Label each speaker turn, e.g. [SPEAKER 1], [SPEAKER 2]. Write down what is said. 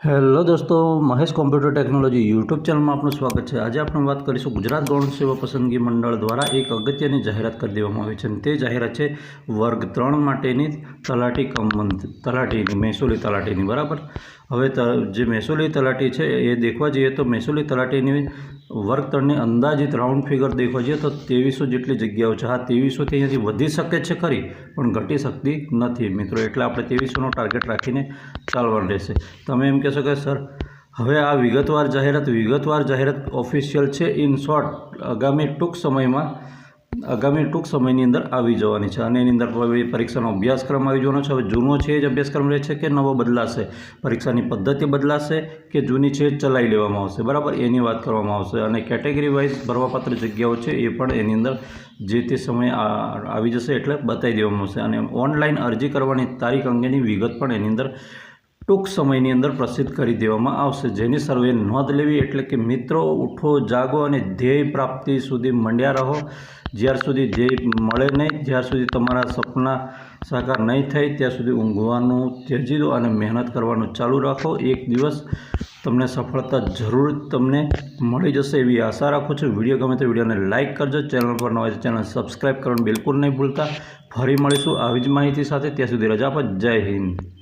[SPEAKER 1] Hello દોસ્તો, Mahesh computer technology YouTube ચેનલમાં આપનું સ્વાગત છે. આજે આપણે વાત કરીશું ગુજરાત ગૌણ સેવા પસંદગી મંડળ દ્વારા એક અગત્યની જાહેરાત કરી દેવામાં આવી છે અને તે જાહેરાત છે વર્ગ ત્રણ માટેની તલાટી કંબંધ તલાટીની, મહેસૂલી તલાટીની. બરાબર? હવે જે મહેસૂલી તલાટી છે એ દેખવા જઈએ તો મહેસૂલી તલાટીની વર્ગ ત્રણની અંદાજિત રાઉન્ડ ફિગર દેખવા જઈએ તો ત્રેવીસો જેટલી જગ્યાઓ છે. હા, ત્રેવીસોથી અહીંયાથી વધી શકે છે ખરી, પણ ઘટી શકતી નથી. મિત્રો, એટલે આપણે ત્રેવીસોનો ટાર્ગેટ રાખીને ચાલવાનું રહેશે. તમે એમ કહેશો કે, સર, હવે આ વિગતવાર જાહેરાત વિગતવાર જાહેરાત ઓફિશિયલ છે. ઇન શોર્ટ આગામી ટૂંક સમયમાં આગામી ટૂંક સમયની અંદર આવી જવાની છે અને એની અંદર પરીક્ષાનો અભ્યાસક્રમ આવી જવાનો છે. હવે જૂનો છે જ અભ્યાસક્રમ રહે છે કે નવો બદલાશે? પરીક્ષાની પદ્ધતિ બદલાશે કે જૂની છે ચલાવી લેવામાં આવશે? બરાબર? એની વાત કરવામાં આવશે. અને કેટેગરી વાઇઝ ભરવાપાત્ર જગ્યાઓ છે એ પણ એની અંદર જે તે સમયે આવી જશે એટલે બતાવી દેવામાં આવશે. અને ઓનલાઈન અરજી કરવાની તારીખ અંગેની વિગત પણ એની અંદર ટૂંક સમયની અંદર પ્રસિદ્ધ કરી દેવામાં આવશે. જેની સર્વે નોંધ લેવી એટલે કે મિત્રો, ઉઠો, જાગો અને ધ્યેય પ્રાપ્તિ સુધી મંડ્યા રહો. જ્યાર સુધી ધ્યેય મળે નહીં, જ્યાર સુધી તમારા સપના સાકાર નહીં થાય, ત્યાં સુધી ઊંઘવાનું ત્યજી દો અને મહેનત કરવાનું ચાલુ રાખો. એક દિવસ તમને સફળતા જરૂર તમને મળી જશે એવી આશા રાખું છું. વીડિયો ગમે તો વિડીયોને લાઇક કરજો. ચેનલ પર નવા ચેનલ સબસ્ક્રાઈબ કરવાનું બિલકુલ નહીં ભૂલતા. ફરી મળીશું આવી જ માહિતી સાથે. ત્યાં સુધી રજા પર જય હિન્દ.